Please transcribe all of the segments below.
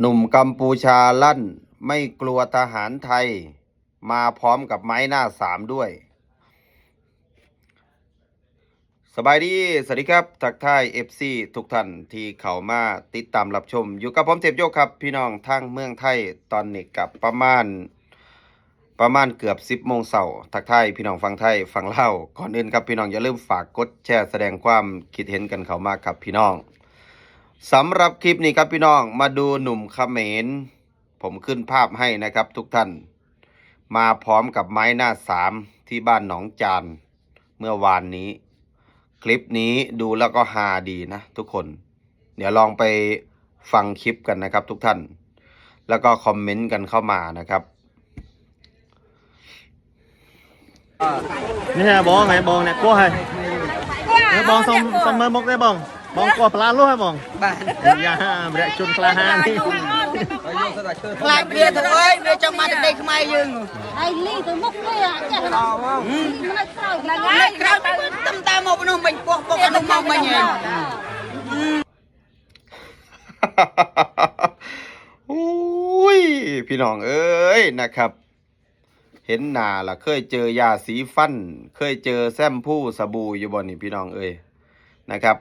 หนุ่มกัมพูชาลั่น ไม่กลัวทหารไทย มาพร้อมกับไม้หน้าสามด้วย สบายดี สวัสดีครับ ทักทายเอฟซีทุกท่านที่เข้ามาติดตามรับชม อยู่กับผมเจ็บโยกครับ พี่น้องทางเมืองไทยตอนนี้กับประมาณ ประมาณเกือบ10โมงเช้าทักทายพี่น้องฟังไทยฟังเล่าก่อนอื่นครับพี่น้องอย่าลืมฝากกดแชร์แสดงความคิดเห็นกันเข้ามาครับพี่น้อง สำหรับคลิปนี้ครับพี่น้องมาดูหนุ่มเขมร ผมขึ้นภาพให้นะครับทุกท่าน มาพร้อมกับไม้หน้าสามที่บ้านหนองจานเมื่อวานนี้ คลิปนี้ดูแล้วก็ฮาดีนะทุกคน เดี๋ยวลองไปฟังคลิปกันนะครับทุกท่าน แล้วก็คอมเมนต์กันเข้ามานะครับนี่ฮะบองไงบองเนี่ยกลัวให้เนี่ยบองส่งส่งมือมกได้บอง มองกว่าปลาลูกใมองบ้านอย่าเบรจุนปลาหานี่ลาเบียร์ทั้งไว้เบียร์จะมาแต่เด็กไม่ยืนไอ้ลี่ตัวมุกเลยอะเนี่ยมันกล้าวมันกล้าตั้มตามอบนุ่มเป็นพวกพวกนุ่มมองมันเองอุ้ยพี่น้องเอ้ยนะครับเห็นหนาล่ะ เคยเจอยาสีฟัน เคยเจอแซมผู้สบู่อยู่บ่นี่พี่น้องเอ้ยนะครับ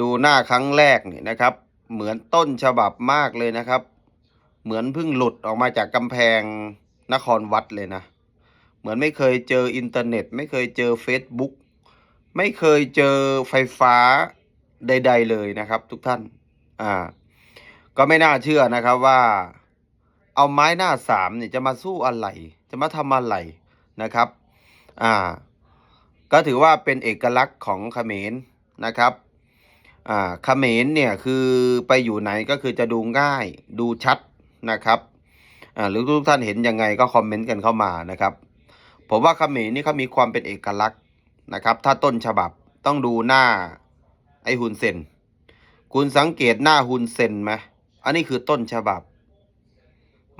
ดูหน้าครั้งแรกนี่นะครับ เหมือนต้นฉบับมากเลยนะครับ เหมือนเพิ่งหลุดออกมาจากกำแพงนครวัดเลยนะ เหมือนไม่เคยเจออินเทอร์เน็ต ไม่เคยเจอ Facebook ไม่เคยเจอไฟฟ้าใด ๆ เลยนะครับ ทุกท่าน อ่า ก็ไม่น่าเชื่อนะครับว่า เอาไม้หน้าสามเนี่ยจะมาสู้อะไร จะมาทำอะไรนะครับ อ่า ก็ถือว่าเป็นเอกลักษณ์ของเขมรนะครับ อ่าเขมรเนี่ยคือไปอยู่ไหนก็คือจะดูง่ายดูชัดนะครับอ่าหรือทุกท่านเห็นยังไงก็คอมเมนต์กันเข้ามานะครับ ผมว่าเขมรนี่เขามีความเป็นเอกลักษณ์นะครับ ถ้าต้นฉบับต้องดูหน้าไอฮุนเซนคุณสังเกตหน้าฮุนเซนไหมอันนี้คือต้นฉบับ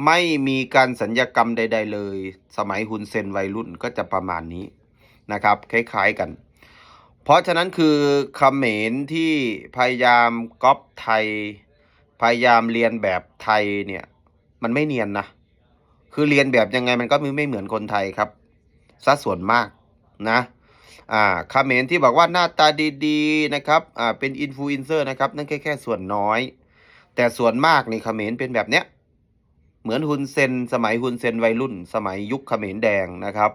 ไม่มีการสัญญกรรมใด ๆ เลย สมัยฮุนเซนวัยรุ่นก็จะประมาณนี้นะครับ คล้าย ๆกัน เพราะฉะนั้นคือเขมรที่พยายามก๊อปไทย พยายามเรียนแบบไทยเนี่ย มันไม่เนียนนะ คือเรียนแบบยังไงมันก็ไม่เหมือนคนไทยครับซะส่วนมากนะอ่าเขมรที่บอกว่าหน้าตาดีๆนะครับอ่าเป็นอินฟลูเอนเซอร์นะครับนั่นแค่แค่ส่วนน้อย แต่ส่วนมากนี่เขมรเป็นแบบเนี้ยเหมือนฮุนเซนสมัยฮุนเซนวัยรุ่น สมัยยุคเขมรแดงนะครับ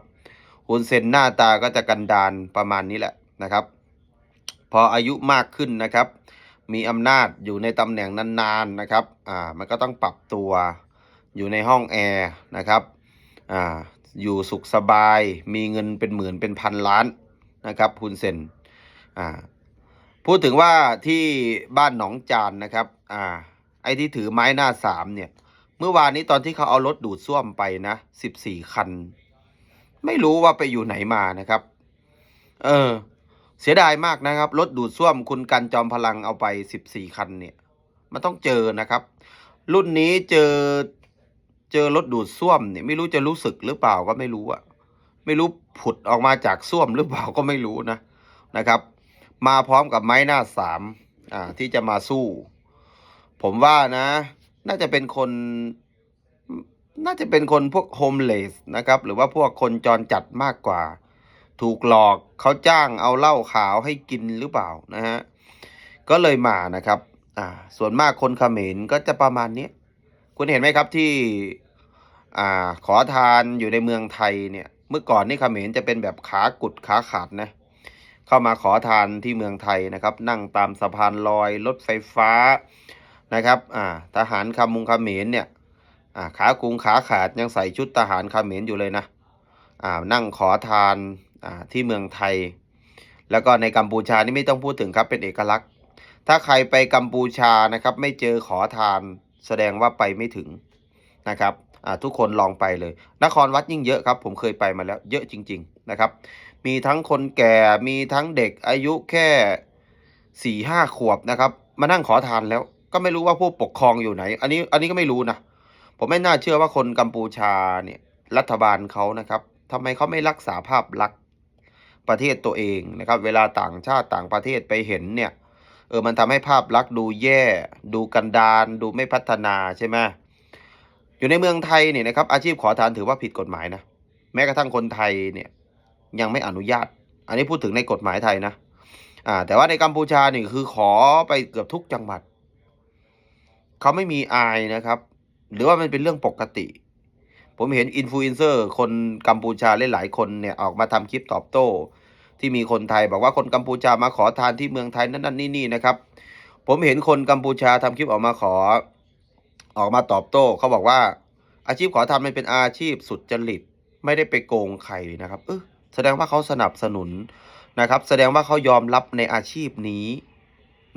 ฮุนเซนหน้าตาก็จะกันดานประมาณนี้แหละ นะครับ พออายุมากขึ้นนะครับ มีอำนาจอยู่ในตำแหน่งนานๆนะครับอ่ามันก็ต้องปรับตัวอยู่ในห้องแอร์นะครับอ่าอยู่สุขสบายมีเงินเป็นหมื่นเป็นพันล้านนะครับฮุนเซนอ่าพูดถึงว่าที่บ้านหนองจานนะครับอ่าไอ้ที่ถือไม้หน้าสามเนี่ยเมื่อวานนี้ตอนที่เขาเอารถดูดซ่วมไปนะสิบสี่คัน ไม่รู้ว่าไปอยู่ไหนมานะครับ เออ เสียดายมากนะครับ รถดูดซ่วมคุณกันจอมพลังเอาไปสิบสี่คันเนี่ย มันต้องเจอนะครับ รุ่นนี้เจอเจอรถดูดซ่วมเนี่ยไม่รู้จะรู้สึกหรือเปล่าก็ไม่รู้อะไม่รู้ผุดออกมาจากซ่วมหรือเปล่าก็ไม่รู้นะนะครับ มาพร้อมกับไม้หน้าสามอ่าที่จะมาสู้ ผมว่านะ น่าจะเป็นคนน่าจะเป็นคนพวกโฮมเลสนะครับ หรือว่าพวกคนจรจัดมากกว่า ถูกหลอกเขาจ้างเอาเหล้าขาวให้กินหรือเปล่านะฮะก็เลยมานะครับอ่าส่วนมากคนเขมรก็จะประมาณนี้คุณเห็นไหมครับที่อ่าขอทานอยู่ในเมืองไทยเนี่ยเมื่อก่อนนี่เขมรจะเป็นแบบขากุดขาขาดนะเข้ามาขอทานที่เมืองไทยนะครับ นั่งตามสะพานลอยรถไฟฟ้านะครับอ่าทหารคำมุงเขมรเนี่ยอ่าขากุงขาขาดยังใส่ชุดทหารเขมรอยู่เลยนะอ่านั่งขอทาน ที่เมืองไทย แล้วก็ในกัมพูชานี่ไม่ต้องพูดถึงครับเป็นเอกลักษณ์ ถ้าใครไปกัมพูชานะครับ ไม่เจอขอทาน แสดงว่าไปไม่ถึงนะครับทุกคนลองไปเลย นครวัดยิ่งเยอะครับ ผมเคยไปมาแล้ว เยอะจริง ๆนะครับ มีทั้งคนแก่มีทั้งเด็กอายุแค่สี่ห้าขวบนะครับ มานั่งขอทานแล้ว ก็ไม่รู้ว่าผู้ปกครองอยู่ไหน อันนี้อันนี้ก็ไม่รู้นะผมไม่น่าเชื่อว่าคนกัมพูชาเนี่ยรัฐบาลเขานะครับทำไมเขาไม่รักษาภาพลักษณ์ ประเทศตัวเองนะครับ เวลาต่างชาติต่างประเทศไปเห็นเนี่ยเออมันทำให้ภาพลักษณ์ดูแย่ ดูกันดารดูไม่พัฒนาใช่ไหมอยู่ในเมืองไทยเนี่ยนะครับ อาชีพขอทานถือว่าผิดกฎหมายนะแม้กระทั่งคนไทยเนี่ยยังไม่อนุญาต อันนี้พูดถึงในกฎหมายไทยนะอ่าแต่ว่าในกัมพูชานี่คือขอไปเกือบทุกจังหวัดเขาไม่มีอายนะครับ หรือว่ามันเป็นเรื่องปกติ ผมเห็นอินฟลูเอนเซอร์คนกัมพูชาหลายๆคนเนี่ยออกมาทำคลิปตอบโต้ ที่มีคนไทยบอกว่าคนกัมพูชามาขอทานที่เมืองไทยนั่นนั่นนี่นี่นะครับ ผมเห็นคนกัมพูชาทำคลิปออกมาขอ ออกมาตอบโต้เขาบอกว่า อาชีพขอทานมันเป็นอาชีพสุดจริตไม่ได้ไปโกงใครนะครับ เออแสดงว่าเขาสนับสนุนนะครับ แสดงว่าเขายอมรับในอาชีพนี้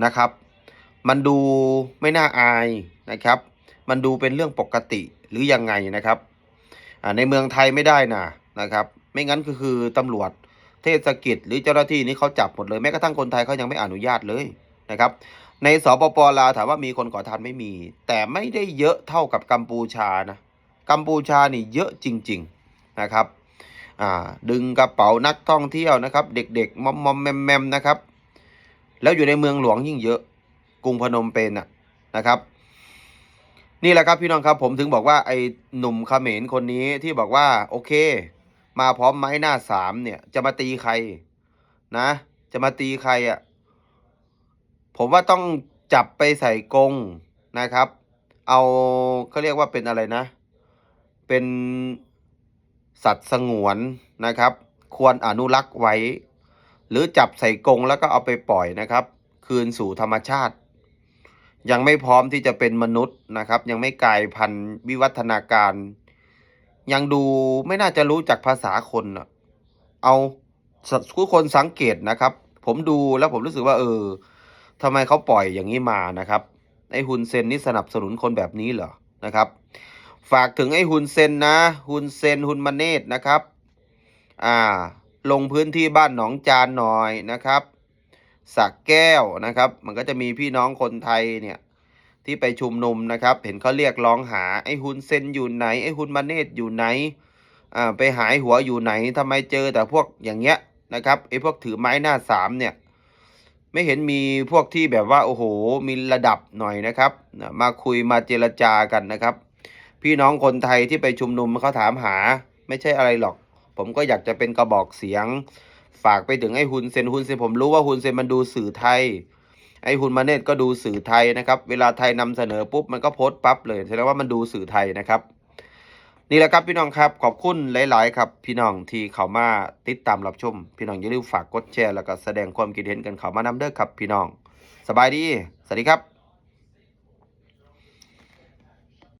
นะครับ มันดูไม่น่าอายนะครับ มันดูเป็นเรื่องปกติหรือยังไงนะครับ ในเมืองไทยไม่ได้นะนะครับ ไม่งั้นก็คือตำรวจเทศกิจหรือเจ้าหน้าที่นี่เขาจับหมดเลยแม้กระทั่งคนไทยเขายังไม่อนุญาตเลยนะครับ ในสปปลาวถามว่ามีคนขอทานไม่มี แต่ไม่ได้เยอะเท่ากับกัมพูชานะกัมพูชานี่เยอะจริง ๆนะครับดึงกระเป๋านักท่องเที่ยวนะครับ เด็กๆมอมมอมแมมแมมนะครับ แล้วอยู่ในเมืองหลวงยิ่งเยอะกรุงพนมเปญนนะครับ นี่แหละครับพี่น้องครับผมถึงบอกว่าไอ้หนุ่มเขมรคนนี้ที่บอกว่า โอเค มาพร้อมไม้หน้าสามเนี่ย จะมาตีใคร นะ จะมาตีใครอะ่ะ ผมว่าต้องจับไปใส่กรงนะครับ เอาเขาเรียกว่าเป็นอะไรนะ เป็นสัตว์สงวนนะครับ ควรอนุรักษ์ไว้ หรือจับใส่กรงแล้วก็เอาไปปล่อยนะครับ คืนสู่ธรรมชาติ ยังไม่พร้อมที่จะเป็นมนุษย์นะครับ ยังไม่กลายพันธุ์วิวัฒนาการ ยังดูไม่น่าจะรู้จักภาษาคนเอาทุกคนสังเกตนะครับ ผมดูแล้วผมรู้สึกว่า เออทำไมเขาปล่อยอย่างนี้มานะครับไอ้ฮุนเซนนี่สนับสนุนคนแบบนี้เหรอนะครับ ฝากถึงไอ้ฮุนเซนนะฮุนเซนฮุนมาเนตนะครับ อ่า ลงพื้นที่บ้านหนองจานหน่อยนะครับ สักแก้วนะครับ มันก็จะมีพี่น้องคนไทยเนี่ยที่ไปชุมนุมนะครับ เห็นเขาเรียกร้องหาไอ้ฮุนเซนอยู่ไหนไอ้ฮุนมาเนตอยู่ไหนอ่าไปหายหัวอยู่ไหนทำไมเจอแต่พวกอย่างเงี้ยนะครับไอ้พวกถือไม้หน้าสามเนี่ยไม่เห็นมีพวกที่แบบว่าโอ้โหมีระดับหน่อยนะครับ มาคุยมาเจรจากันนะครับ พี่น้องคนไทยที่ไปชุมนุมเขาถามหาไม่ใช่อะไรหรอก ผมก็อยากจะเป็นกระบอกเสียง ฝากไปถึงไอ้ฮุนเซนฮุนเซนผมรู้ว่าฮุนเซนมันดูสื่อไทย ไอ้ฮุนมาเนตก็ดูสื่อไทยนะครับ เวลาไทยนำเสนอปุ๊บมันก็โพสต์ปั๊บเลยแสดงว่ามันดูสื่อไทยนะครับ นี่แหละครับพี่น้องครับขอบคุณหลาย ๆ ครับ พี่น้องที่เข้ามาติดตามรับชม พี่น้องอย่าลืมฝากกดแชร์แล้วก็แสดงความคิดเห็นกันเข้ามานำเด้อครับ พี่น้อง สบายดี สวัสดีครับ